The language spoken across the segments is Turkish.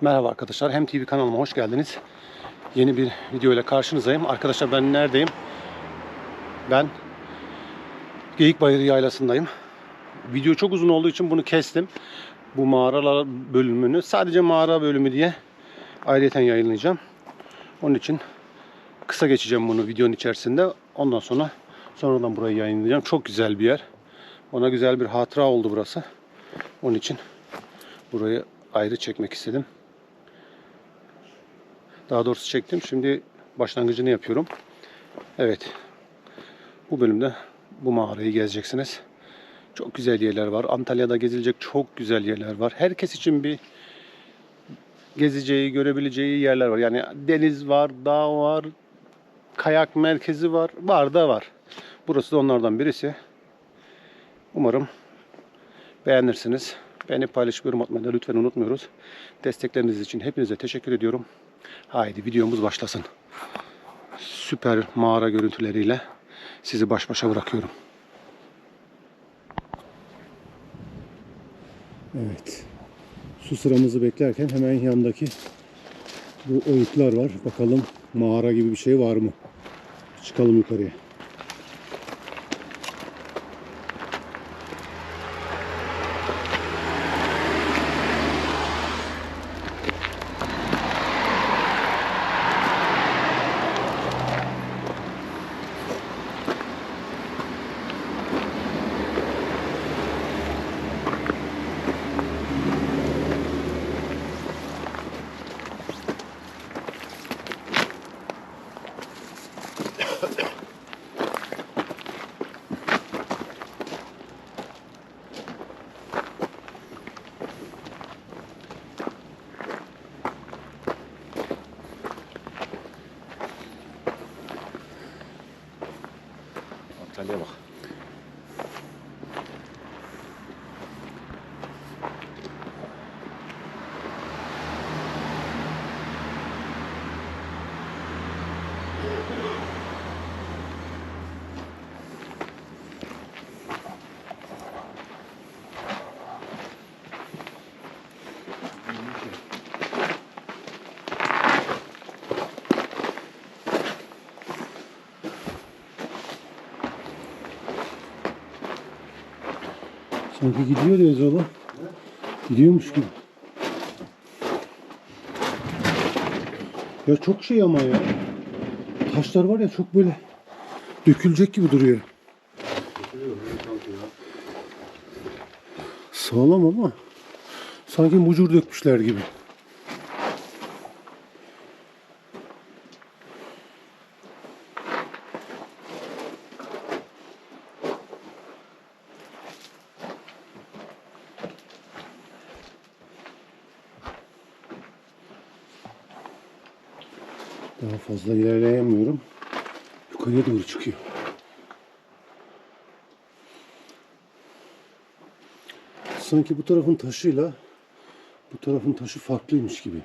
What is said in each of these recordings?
Merhaba arkadaşlar. Hem TV kanalıma hoş geldiniz. Yeni bir video ile karşınızdayım. Arkadaşlar ben neredeyim? Ben Geyikbayırı Yaylası'ndayım. Video çok uzun olduğu için bunu kestim. Bu mağaralar bölümünü sadece mağara bölümü diye ayrıyeten yayınlayacağım. Onun için kısa geçeceğim bunu videonun içerisinde. Ondan sonra sonradan burayı yayınlayacağım. Çok güzel bir yer. Bana güzel bir hatıra oldu burası. Onun için burayı ayrı çekmek istedim. Daha doğrusu çektim. Şimdi başlangıcını yapıyorum. Evet. Bu bölümde bu mağarayı gezeceksiniz. Çok güzel yerler var. Antalya'da gezilecek çok güzel yerler var. Herkes için bir gezeceği, görebileceği yerler var. Yani deniz var, dağ var, kayak merkezi var. Var da var. Burası da onlardan birisi. Umarım beğenirsiniz. Beni paylaşıp yorum atmayı da lütfen unutmuyoruz. Destekleriniz için hepinize teşekkür ediyorum. Haydi videomuz başlasın. Süper mağara görüntüleriyle sizi baş başa bırakıyorum. Evet. Su sıramızı beklerken hemen yandaki bu oyuklar var. Bakalım mağara gibi bir şey var mı? Çıkalım yukarıya. Antalya'ya bak. Sanki gidiyor diyoruz oğlum. Gidiyormuş gibi. Ya çok şey ama ya. Taşlar var ya çok böyle dökülecek gibi duruyor. Sağlam ama sanki mucur dökmüşler gibi. Daha fazla ilerleyemiyorum. Yukarıya doğru çıkıyor. Sanki bu tarafın taşıyla bu tarafın taşı farklıymış gibi.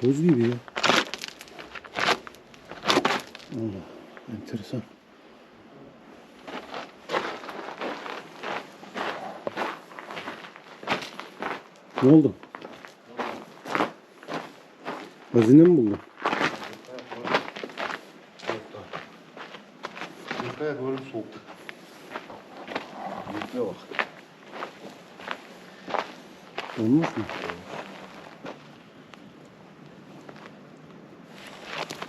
Toz gibi ya. Allah, enteresan. Ne oldu? Hazine mi buldun? Doğru bir soğuktu. Yukarıya bak. Mu?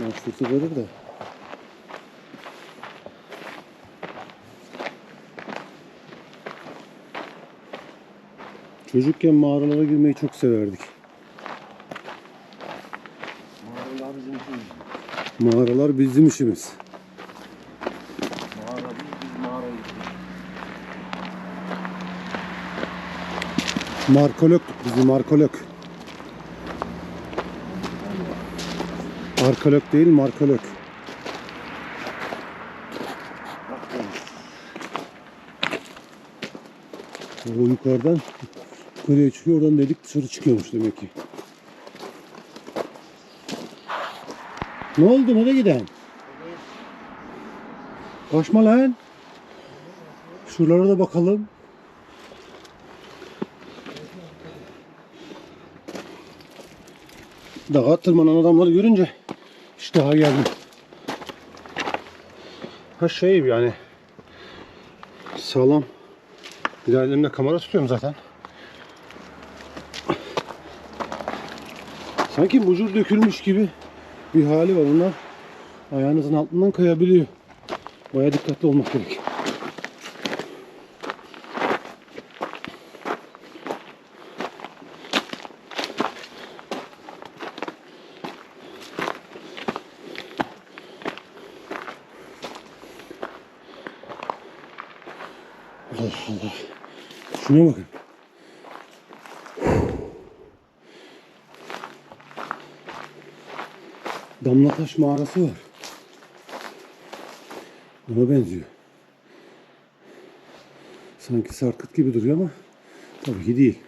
Ya fırtı verir de. Çocukken mağaralara girmeyi çok severdik. Mağaralar bizim için. Mağaralar bizim işimiz. Mağara biz, biz mağarayı. Markologtuk bizi markolog. Arkeolog değil markolog. O yukarıdan yukarıya çıkıyor oradan delik dışarı çıkıyormuş demek ki. Ne oldu? Nereye giden? Kaçma lan. Şuralara da bakalım. Dağa tırmanan adamları görünce işte daha geldim. Ha şey yani sağlam. Bir kamera tutuyorum zaten. Sanki mucur dökülmüş gibi bir hali var. Onlar ayağınızın altından kayabiliyor. Baya dikkatli olmak gerek. Allah Allah. Şuna bakın. Damlataş mağarası var. Ona benziyor. Sanki sarkıt gibi duruyor ama tabii ki değil.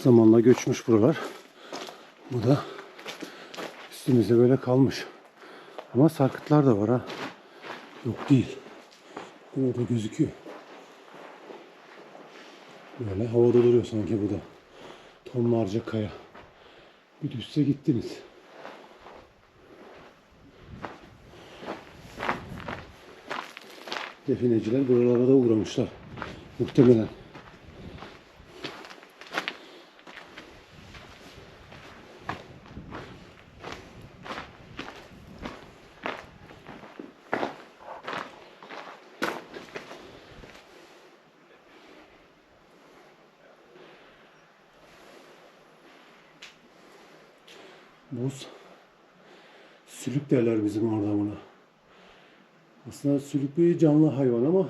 Zamanla göçmüş buralar. Bu da üstümüze böyle kalmış. Ama sarkıtlar da var ha. Yok değil. Orada gözüküyor. Böyle havada duruyor sanki bu da. Tonlarca kaya. Bir düşse gittiniz. Defineciler buralara da uğramışlar. Muhtemelen. Buz. Sülük derler bizim orada buna. Aslında sülük bir canlı hayvan ama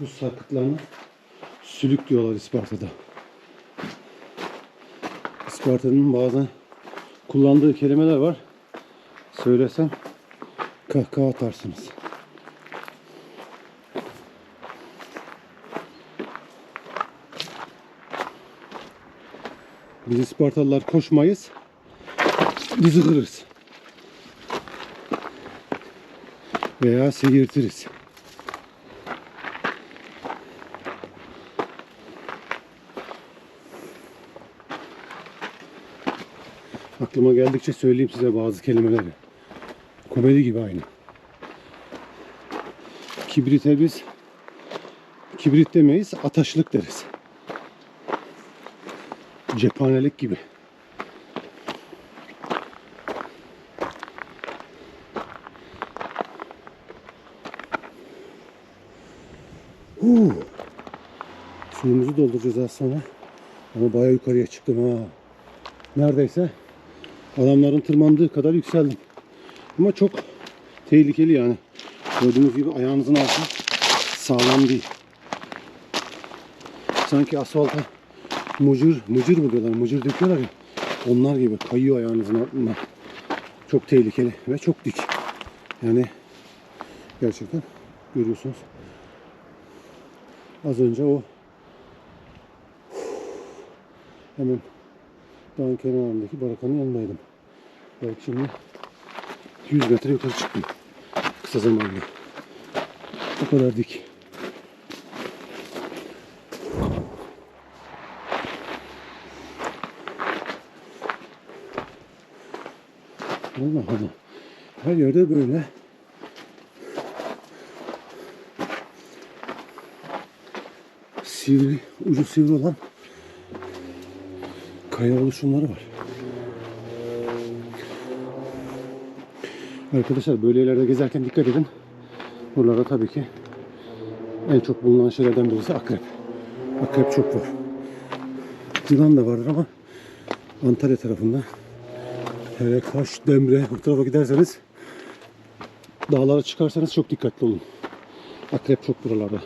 bu sarkıtlarına sülük diyorlar İsparta'da. İsparta'nın bazen kullandığı kelimeler var. Söylesem kahkaha atarsınız. Biz İspartalılar koşmayız. Bizi kırırız. Veya seyirtiriz. Aklıma geldikçe söyleyeyim size bazı kelimeleri. Komedi gibi aynı. Kibrite biz kibrit demeyiz, ataşlık deriz. Cephanelik gibi. Suyumuzu dolduracağız az sonra. Ama bayağı yukarıya çıktım ha. Neredeyse adamların tırmandığı kadar yükseldim. Ama çok tehlikeli yani. Gördüğünüz gibi ayağınızın altı sağlam değil. Sanki asfalta mucur, mucur mu diyorlar, mucur döküyorlar ya. Onlar gibi kayıyor ayağınızın altından. Çok tehlikeli ve çok dik. Yani gerçekten görüyorsunuz. Az önce o hemen dağın kenarındaki barakanın yanındaydım. Belki şimdi 100 metre yukarı çıktım. Kısa zamanda. O kadar dik. Allah Allah. Her yerde böyle. Sivri, ucu sivri olan kaya oluşumları var. Arkadaşlar böyle yerlerde gezerken dikkat edin. Buralarda tabii ki en çok bulunan şeylerden birisi akrep. Akrep çok var. Yılan da vardır ama Antalya tarafında hele Kaş, Demre bu tarafa giderseniz dağlara çıkarsanız çok dikkatli olun. Akrep çok buralarda.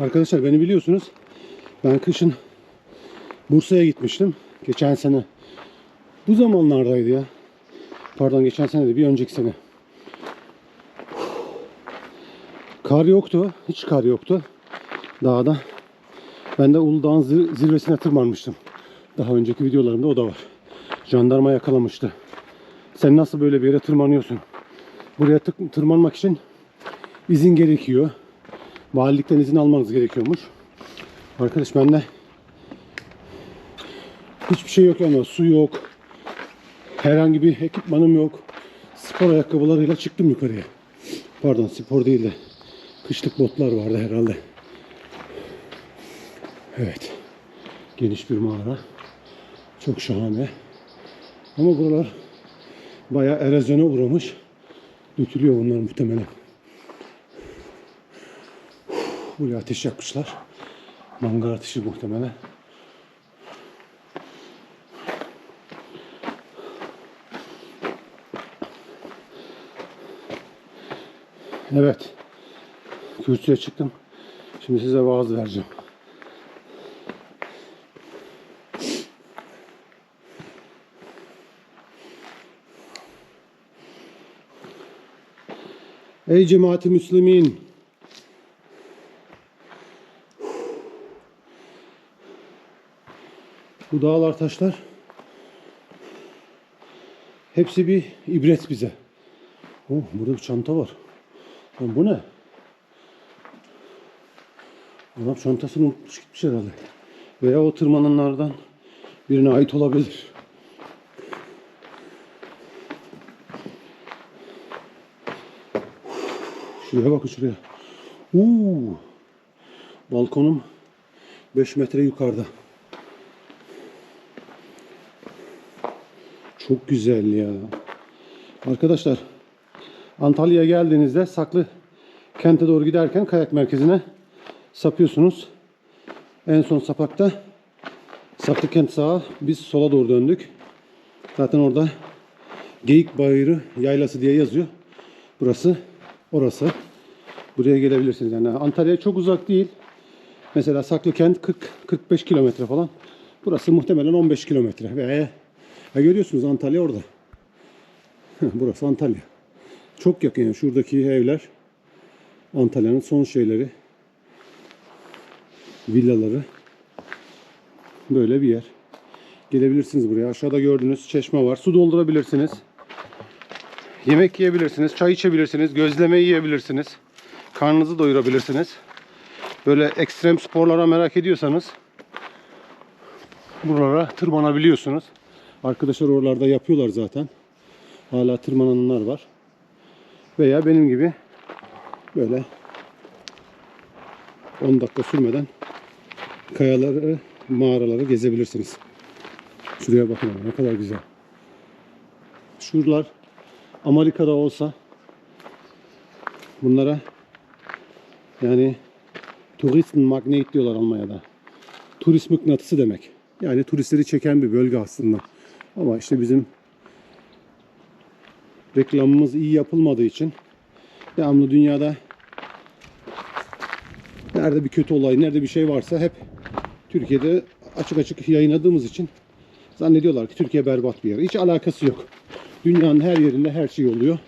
Arkadaşlar beni biliyorsunuz. Ben kışın Bursa'ya gitmiştim. Geçen sene. Bu zamanlardaydı ya. Pardon geçen sene de bir önceki sene. Kar yoktu. Hiç kar yoktu. Dağda. Ben de Uludağ'ın zir- zirvesine tırmanmıştım. Daha önceki videolarımda o da var. Jandarma yakalamıştı. Sen nasıl böyle bir yere tırmanıyorsun? Buraya tırmanmak için izin gerekiyor. Valilikten izin almanız gerekiyormuş. Arkadaş bende hiçbir şey yok ama su yok. Herhangi bir ekipmanım yok. Spor ayakkabılarıyla çıktım yukarıya. Pardon spor değil de kışlık botlar vardı herhalde. Evet. Geniş bir mağara. Çok şahane. Ama buralar bayağı erozyona uğramış. Dökülüyor bunlar muhtemelen. Buraya ateş yakmışlar. Mangal ateşi muhtemelen. Evet. Kürsüye çıktım. Şimdi size vaaz vereceğim. Ey cemaati Müslümin! Bu dağlar taşlar hepsi bir ibret bize. Oh, burada bir çanta var. Lan bu ne? Adam çantasını unutmuş gitmiş herhalde. Veya o tırmananlardan birine ait olabilir. Şuraya bakın şuraya. Uuu. Balkonum 5 metre yukarıda. Çok güzel ya. Arkadaşlar Antalya'ya geldiğinizde Saklı kente doğru giderken kayak merkezine sapıyorsunuz. En son sapakta Saklı kent sağa biz sola doğru döndük. Zaten orada Geyik Bayırı Yaylası diye yazıyor. Burası orası. Buraya gelebilirsiniz. Yani Antalya çok uzak değil. Mesela Saklıkent 40-45 kilometre falan. Burası muhtemelen 15 kilometre. Ve ya görüyorsunuz Antalya orada. Burası Antalya. Çok yakın yani şuradaki evler Antalya'nın son şeyleri. Villaları. Böyle bir yer. Gelebilirsiniz buraya. Aşağıda gördüğünüz çeşme var. Su doldurabilirsiniz. Yemek yiyebilirsiniz, çay içebilirsiniz, gözleme yiyebilirsiniz. Karnınızı doyurabilirsiniz. Böyle ekstrem sporlara merak ediyorsanız buralara tırmanabiliyorsunuz. Arkadaşlar oralarda yapıyorlar zaten. Hala tırmananlar var. Veya benim gibi böyle 10 dakika sürmeden kayaları, mağaraları gezebilirsiniz. Şuraya bakın ne kadar güzel. Şuralar Amerika'da olsa bunlara yani turist magnet diyorlar Almanya'da. Turist mıknatısı demek. Yani turistleri çeken bir bölge aslında. Ama işte bizim reklamımız iyi yapılmadığı için devamlı dünyada nerede bir kötü olay, nerede bir şey varsa hep Türkiye'de açık açık yayınladığımız için zannediyorlar ki Türkiye berbat bir yer. Hiç alakası yok. Dünyanın her yerinde her şey oluyor.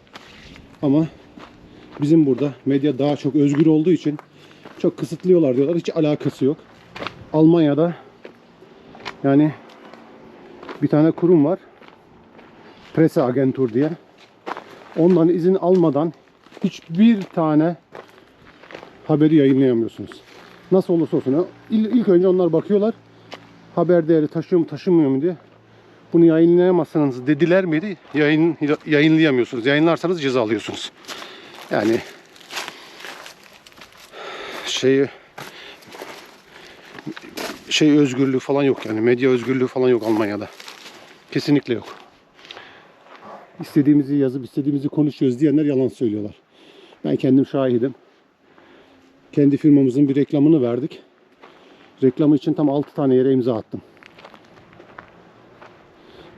Ama bizim burada medya daha çok özgür olduğu için çok kısıtlıyorlar diyorlar. Hiç alakası yok. Almanya'da yani bir tane kurum var. Presse Agentur diye. Ondan izin almadan hiçbir tane haberi yayınlayamıyorsunuz. Nasıl olursa olsun. İl- İlk önce onlar bakıyorlar. Haber değeri taşıyor mu taşımıyor mu diye. Bunu yayınlayamazsınız dediler miydi? Yayın, yayınlayamıyorsunuz. Yayınlarsanız ceza alıyorsunuz. Yani şeyi şey özgürlüğü falan yok yani medya özgürlüğü falan yok Almanya'da. Kesinlikle yok. İstediğimizi yazıp istediğimizi konuşuyoruz diyenler yalan söylüyorlar. Ben kendim şahidim. Kendi firmamızın bir reklamını verdik. Reklamı için tam 6 tane yere imza attım.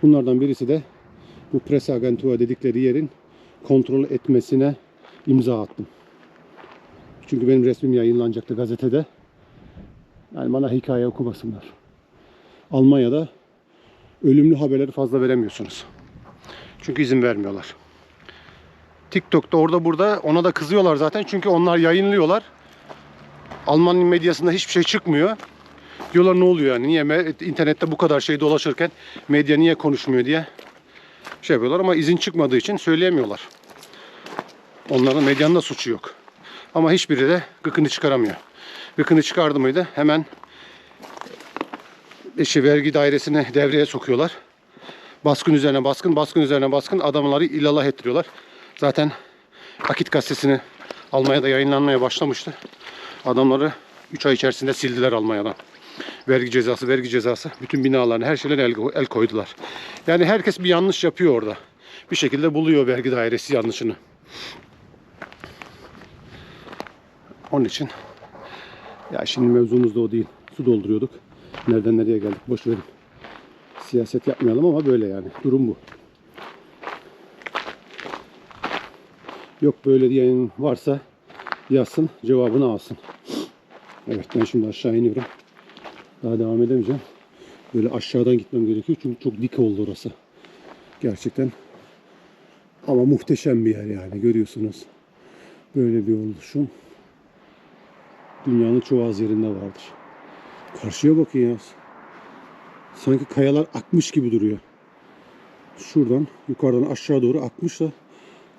Bunlardan birisi de bu pres agentura dedikleri yerin kontrol etmesine imza attım. Çünkü benim resmim yayınlanacaktı gazetede. Yani bana hikaye okumasınlar. Almanya'da ölümlü haberleri fazla veremiyorsunuz. Çünkü izin vermiyorlar. TikTok'ta orada burada ona da kızıyorlar zaten. Çünkü onlar yayınlıyorlar. Alman medyasında hiçbir şey çıkmıyor. Diyorlar ne oluyor yani? Niye internette bu kadar şey dolaşırken medya niye konuşmuyor diye şey yapıyorlar ama izin çıkmadığı için söyleyemiyorlar. Onların medyanın da suçu yok. Ama hiçbiri de gıkını çıkaramıyor. Gıkını çıkardı mıydı hemen işi vergi dairesini devreye sokuyorlar. Baskın üzerine baskın, baskın üzerine baskın adamları illallah ettiriyorlar. Zaten Akit gazetesini Almanya'da yayınlanmaya başlamıştı. Adamları 3 ay içerisinde sildiler Almanya'dan. Vergi cezası, vergi cezası. Bütün binalarına, her şeylere el, el koydular. Yani herkes bir yanlış yapıyor orada. Bir şekilde buluyor vergi dairesi yanlışını. Onun için ya şimdi mevzumuz da o değil. Su dolduruyorduk. Nereden nereye geldik boş verin. Siyaset yapmayalım ama böyle yani. Durum bu. Yok böyle diyen varsa yazsın cevabını alsın. Evet ben şimdi aşağı iniyorum. Daha devam edemeyeceğim. Böyle aşağıdan gitmem gerekiyor çünkü çok dik oldu orası. Gerçekten ama muhteşem bir yer yani görüyorsunuz. Böyle bir oluşum dünyanın çoğu az yerinde vardır. Karşıya bakın ya. Sanki kayalar akmış gibi duruyor. Şuradan yukarıdan aşağı doğru akmış da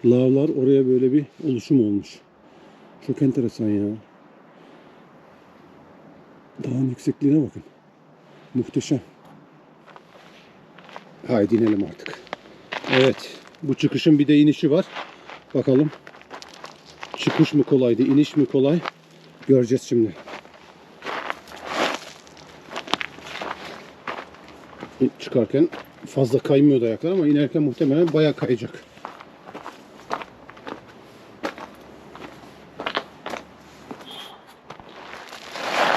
lavlar oraya böyle bir oluşum olmuş. Çok enteresan ya. Dağın yüksekliğine bakın. Muhteşem. Haydi inelim artık. Evet. Bu çıkışın bir de inişi var. Bakalım. Çıkış mı kolaydı, iniş mi kolay? Göreceğiz şimdi. Çıkarken fazla kaymıyordu ayaklar ama inerken muhtemelen bayağı kayacak.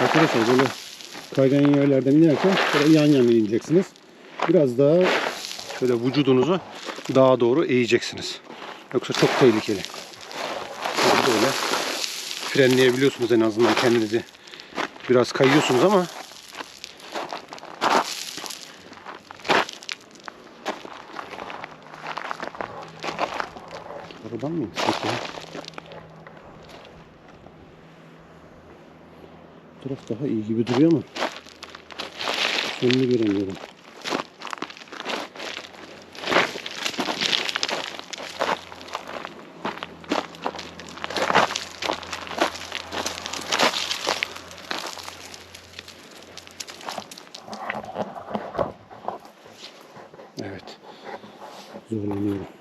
Arkadaşlar böyle kaygan yerlerden inerken böyle yan yana ineceksiniz. Biraz daha şöyle vücudunuzu daha doğru eğeceksiniz. Yoksa çok tehlikeli. Böyle frenleyebiliyorsunuz en azından kendinizi. Biraz kayıyorsunuz ama Aradan mı? Bu taraf daha iyi gibi duruyor ama sonunu göremiyorum. Evet. Zorlanıyorum.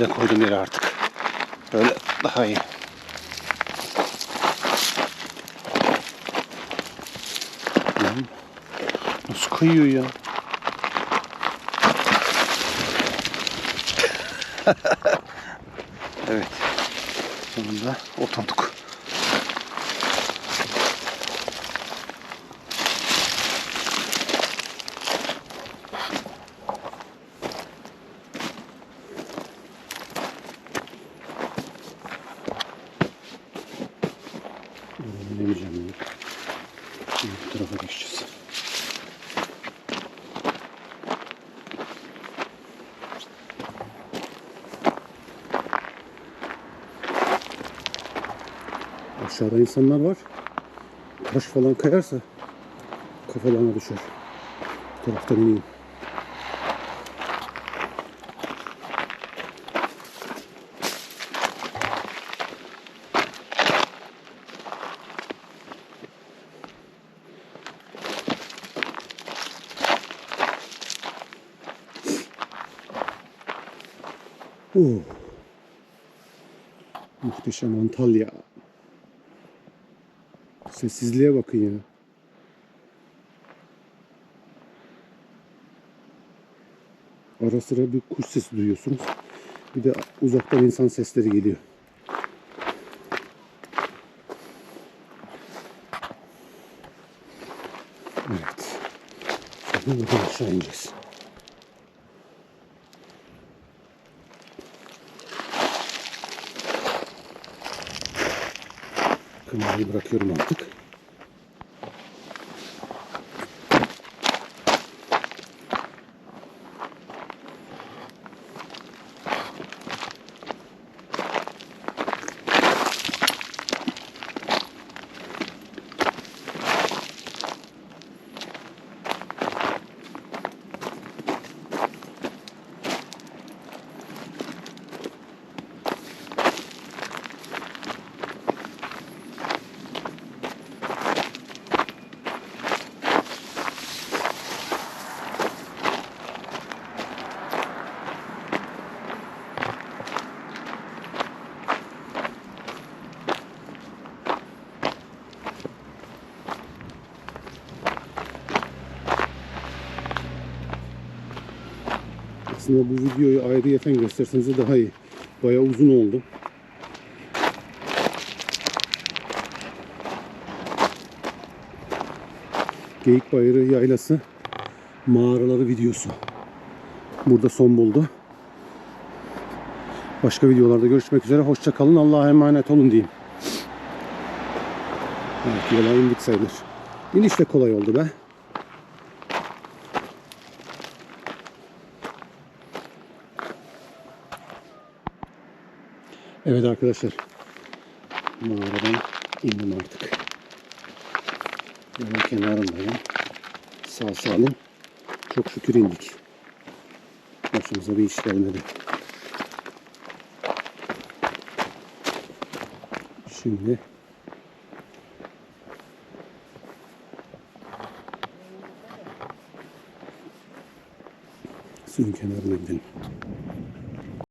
De koydum yere artık. Böyle daha iyi. Lan, Nasıl kayıyor ya? evet. Sonunda oturduk. Buradan inemeyeceğim ya. Şimdi bu tarafa geçeceğiz. Aşağıda insanlar var. Taş falan kayarsa kafalarına düşer. Bu taraftan ineyim. Oh. Muhteşem Antalya. Sessizliğe bakın ya. Ara sıra bir kuş sesi duyuyorsunuz. Bir de uzaktan insan sesleri geliyor. Evet. Şimdi buradan aşağı ineceğiz. Kamerayı bırakıyorum artık. Aslında bu videoyu ayrıyeten gösterseniz daha iyi. Bayağı uzun oldu. Geyik Bayırı Yaylası mağaraları videosu. Burada son buldu. Başka videolarda görüşmek üzere. Hoşça kalın. Allah'a emanet olun diyeyim. Evet, yola indik sayılır. İniş de kolay oldu be. Evet arkadaşlar. Mağaradan indim artık. Yolun kenarındayım. Sağ salim. Çok şükür indik. Başımıza bir iş gelmedi. Şimdi suyun kenarına gidelim.